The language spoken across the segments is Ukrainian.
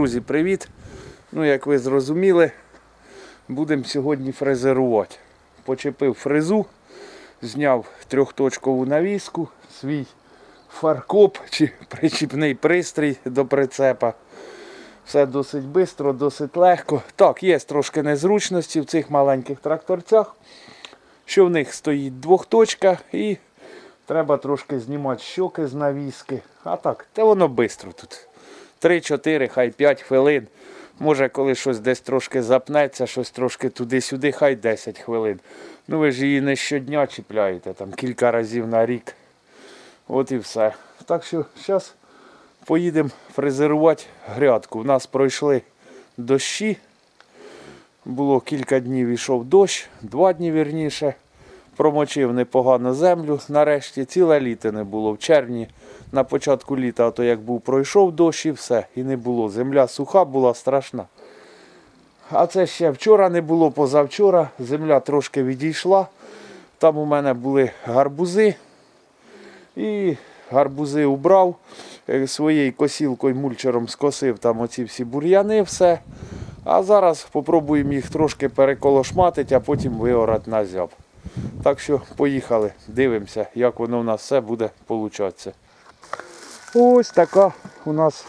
Друзі, привіт! Ну, як ви зрозуміли, будемо сьогодні фрезерувати. Почепив фрезу, зняв трьохточкову навіску, свій фаркоп чи причіпний пристрій до прицепа. Все досить швидко, досить легко. Так, є трошки незручності в цих маленьких тракторцях, що в них стоїть двохточка і треба трошки знімати щоки з навіски. А так, та воно швидко тут. 3-4, хай 5 хвилин. Може, коли щось десь трошки запнеться, щось трошки туди-сюди, хай 10 хвилин. Ну ви ж її не щодня чіпляєте, там кілька разів на рік. От і все. Так що зараз поїдемо фрезерувати грядку. У нас пройшли дощі. Було кілька днів ішов дощ, два дні вірніше. Промочив непогано землю. Нарешті ціле літо не було. В червні на початку літа, а то як був пройшов дощ і все, і не було. Земля суха була страшна. А це ще вчора не було, позавчора. Земля трошки відійшла. Там у мене були гарбузи. І гарбузи убрав. Е, Своєю косілкою мульчером скосив там оці всі бур'яни, все. А зараз спробуємо їх трошки переколошматити, а потім виорати на зяб. Так що поїхали, дивимося, як воно у нас все буде получатися. Ось така у нас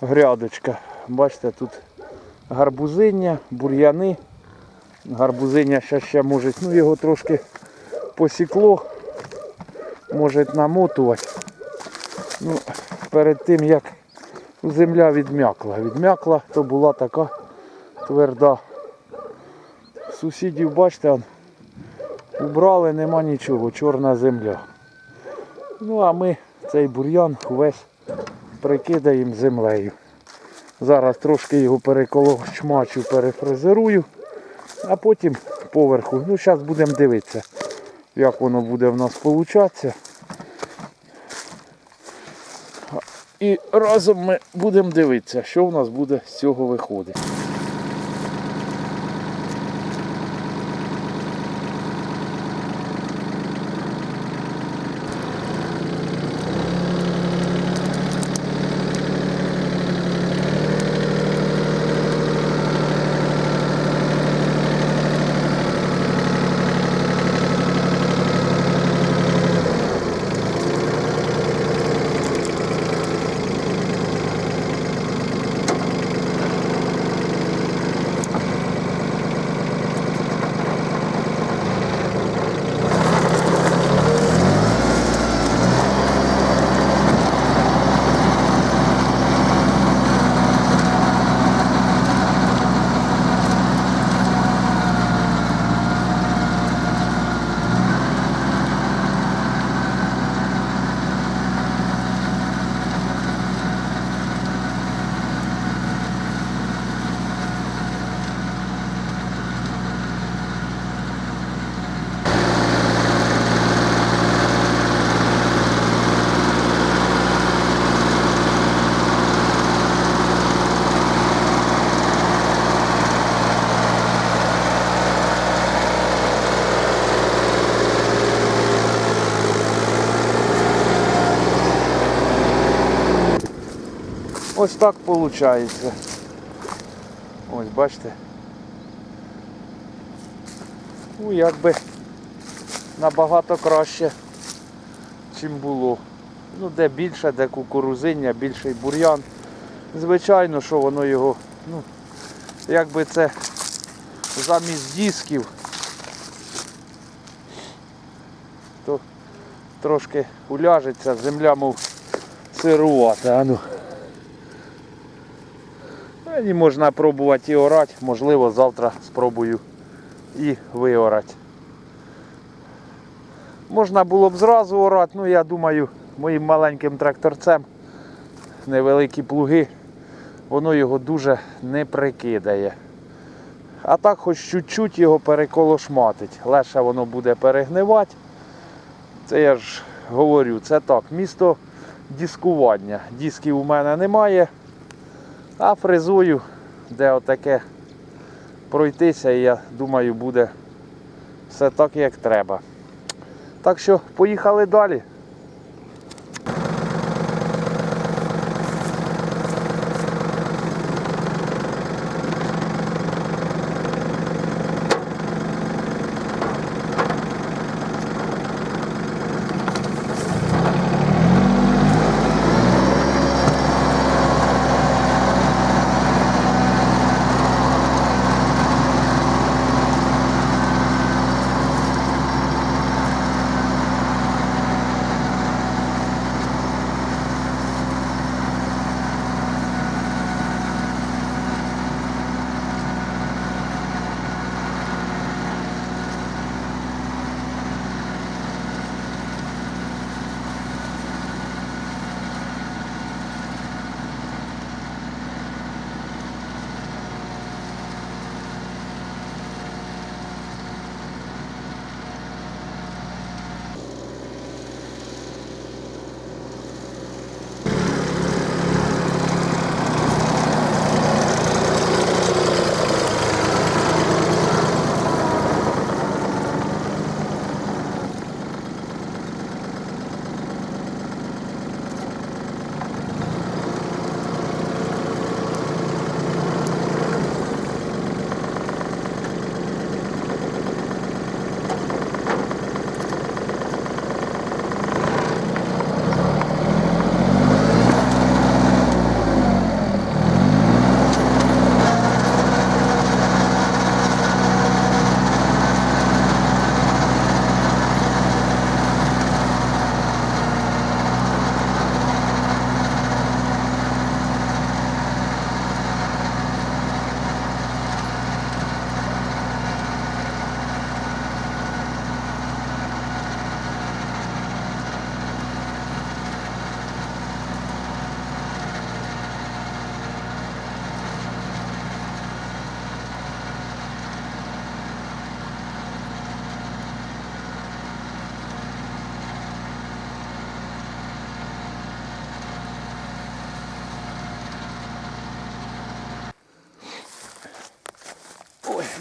грядочка. Бачите, тут гарбузиння, бур'яни. Гарбузиння ще ще може, ну його трошки посікло, може намотувати. Ну, перед тим як земля відм'якла. Відм'якла, то була така тверда. Сусідів, бачите, убрали, нема нічого, чорна земля. Ну а ми цей бур'ян увесь прикидаємо землею. Зараз трошки його переколочмачу, перефрезерую, а потім поверху. Ну, зараз будемо дивитися, як воно буде в нас получатися. І разом ми будемо дивитися, що в нас буде з цього виходити. Ось так виходить. Ось бачите. Ну якби набагато краще, чим було. Ну де більше, де кукурузиння, більший бур'ян. Звичайно, що воно його, ну, якби це замість дисків, то трошки уляжеться, земля мов сирувата. А ну. І можна пробувати і орати, можливо, завтра спробую і виорати. Можна було б зразу орати, ну я думаю, моїм маленьким тракторцем невеликі плуги, воно його дуже не прикидає. А так хоч чуть-чуть його переколошматить. Легше воно буде перегнивати. Це я ж говорю, це так, місто дискування. Дисків у мене немає. А фрезую, де отаке пройтися, і я думаю, буде все так, як треба. Так що поїхали далі.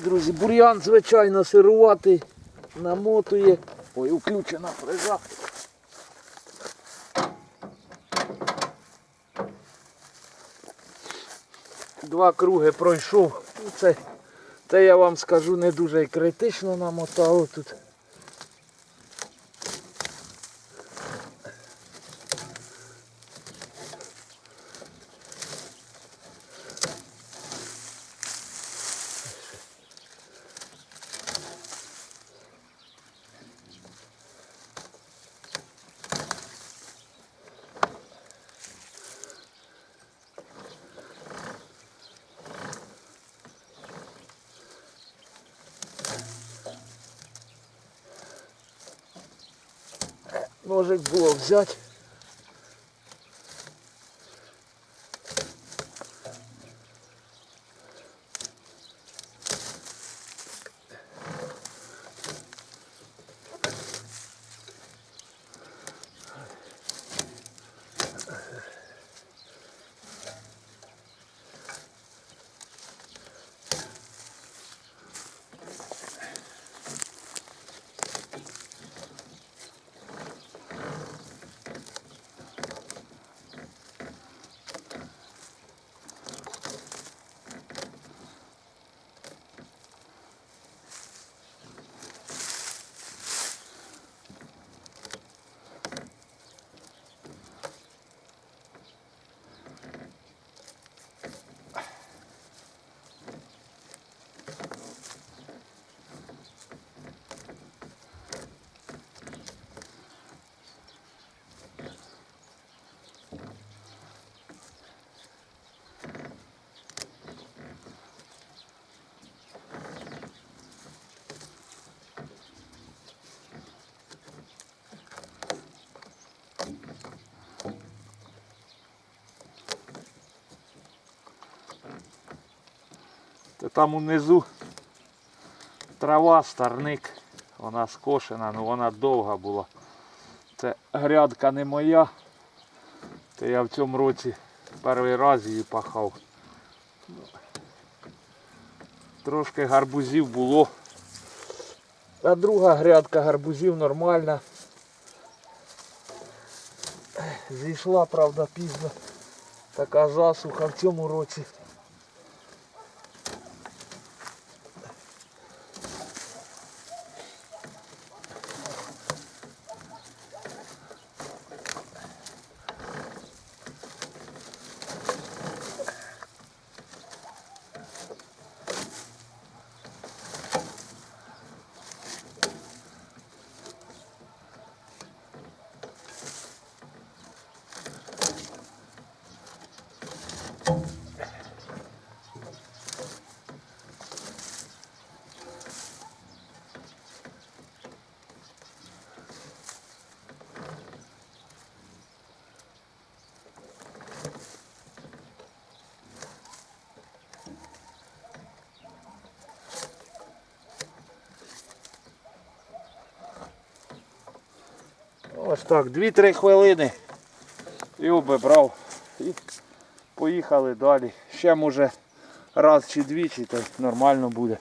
Друзі, бур'ян, звичайно, сируватий, намотує. Ой, включена фреза. Два круги пройшов. Це, це я вам скажу не дуже критично намотало тут. Ножик було взяти. Там унизу трава, старник, вона скошена, ну вона довга була. Це грядка не моя. То я в цьому році перший раз її пахав. Трошки гарбузів було. А друга грядка гарбузів нормальна. Зійшла, правда, пізно. Така засуха в цьому році. Ось так, 2-3 хвилини і обібрав. І поїхали далі. Ще може раз чи двічі, то нормально буде.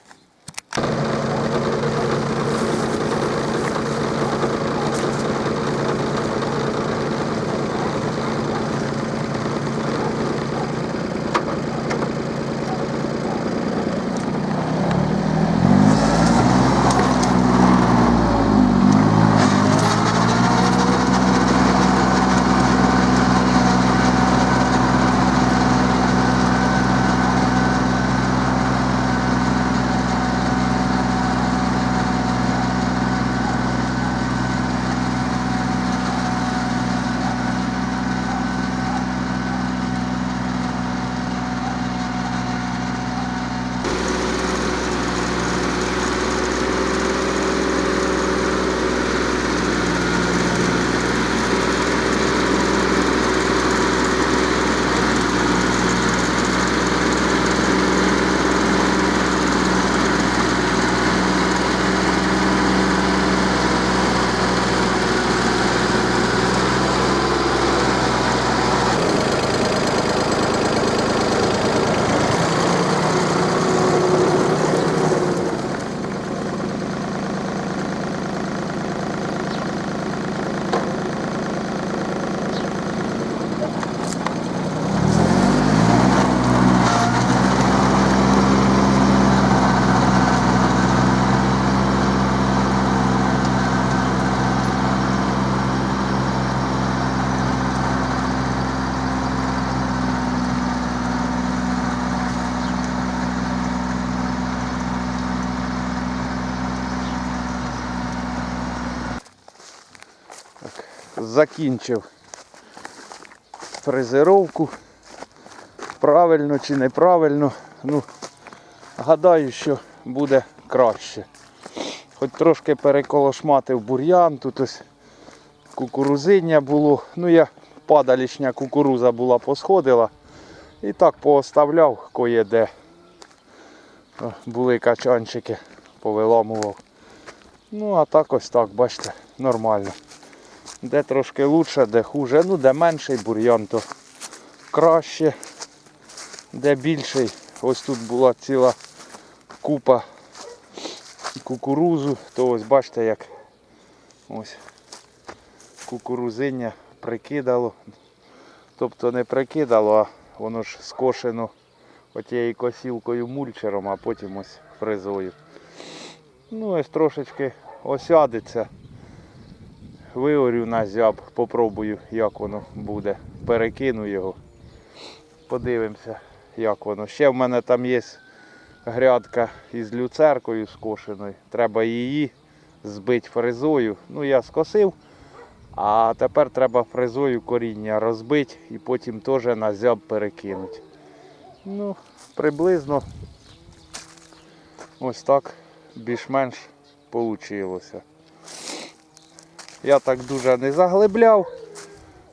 Закінчив фрезеровку. Правильно чи неправильно. Ну, гадаю, що буде краще. Хоч трошки переколошматив бур'ян, тут ось кукурузиння було. Ну я падалішня кукуруза була посходила. І так пооставляв кое-де. Були качанчики, повиламував. Ну а так ось так, бачите, нормально. Де трошки лучше, де хуже. Ну де менший бур'ян, то краще. Де більший. Ось тут була ціла купа кукурузу, то ось бачите як ось кукурузиння прикидало. Тобто не прикидало, а воно ж скошено отією косілкою мульчером, а потім ось фрезою. Ну ось трошечки осядеться. Виорю на зяб, попробую, як воно буде. Перекину його. Подивимося, як воно. Ще в мене там є грядка із люцеркою скошеною. Треба її збити фрезою. Ну я скосив. А тепер треба фрезою коріння розбити і потім теж на зяб перекинути. Ну, приблизно ось так більш-менш вийшло. Я так дуже не заглибляв,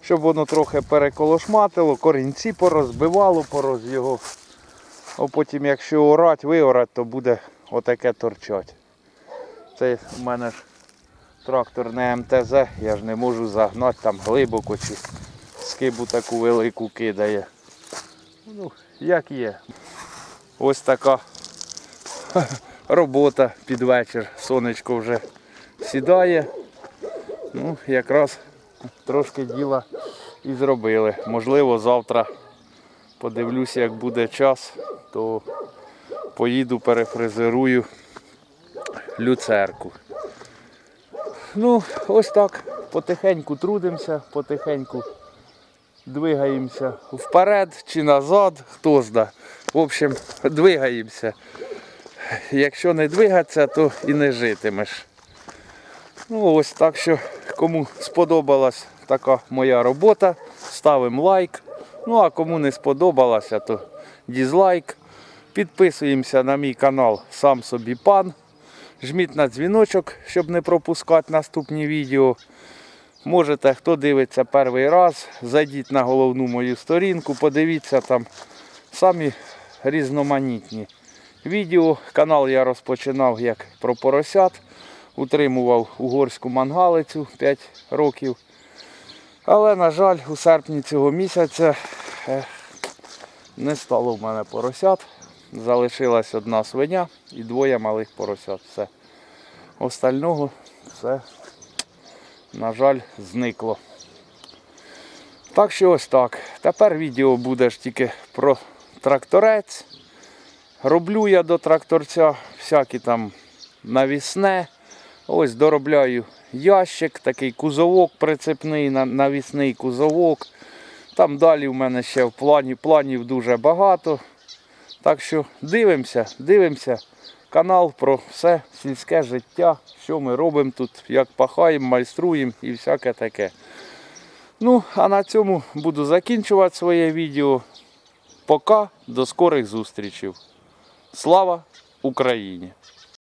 щоб воно трохи переколошматило, корінці порозбивало пороз його. А потім, якщо орать, виорать, то буде отаке торчать. Це в мене ж трактор не МТЗ, я ж не можу загнати там глибоко чи скибу таку велику кидає. Ну, як є. Ось така робота під вечір. Сонечко вже сідає. Ну, якраз трошки діла і зробили. Можливо, завтра подивлюся, як буде час, то поїду перефрезерую люцерку. Ну, ось так. Потихеньку трудимося, потихеньку двигаємося вперед чи назад, хто зна. В общем, двигаємося. Якщо не двигатися, то і не житимеш. Ну ось так що кому сподобалась така моя робота, ставимо лайк. Ну а кому не сподобалося, то дізлайк. Підписуємося на мій канал Сам собі пан. Жміть на дзвіночок, щоб не пропускати наступні відео. Можете, хто дивиться перший раз, зайдіть на головну мою сторінку, подивіться там самі різноманітні відео. Канал я розпочинав як про поросят. Утримував угорську мангалицю 5 років. Але, на жаль, у серпні цього місяця е, не стало в мене поросят. Залишилась одна свиня і двоє малих поросят. Все. Остального все, на жаль, зникло. Так що ось так. Тепер відео буде ж тільки про тракторець. Роблю я до тракторця всякі там навісне. Ось доробляю ящик, такий кузовок прицепний, навісний кузовок. Там далі в мене ще в плані планів дуже багато. Так що дивимося, дивимося. Канал про все сільське життя, що ми робимо тут, як пахаємо, майструємо і всяке таке. Ну, а на цьому буду закінчувати своє відео. Пока, до скорих зустрічей. Слава Україні!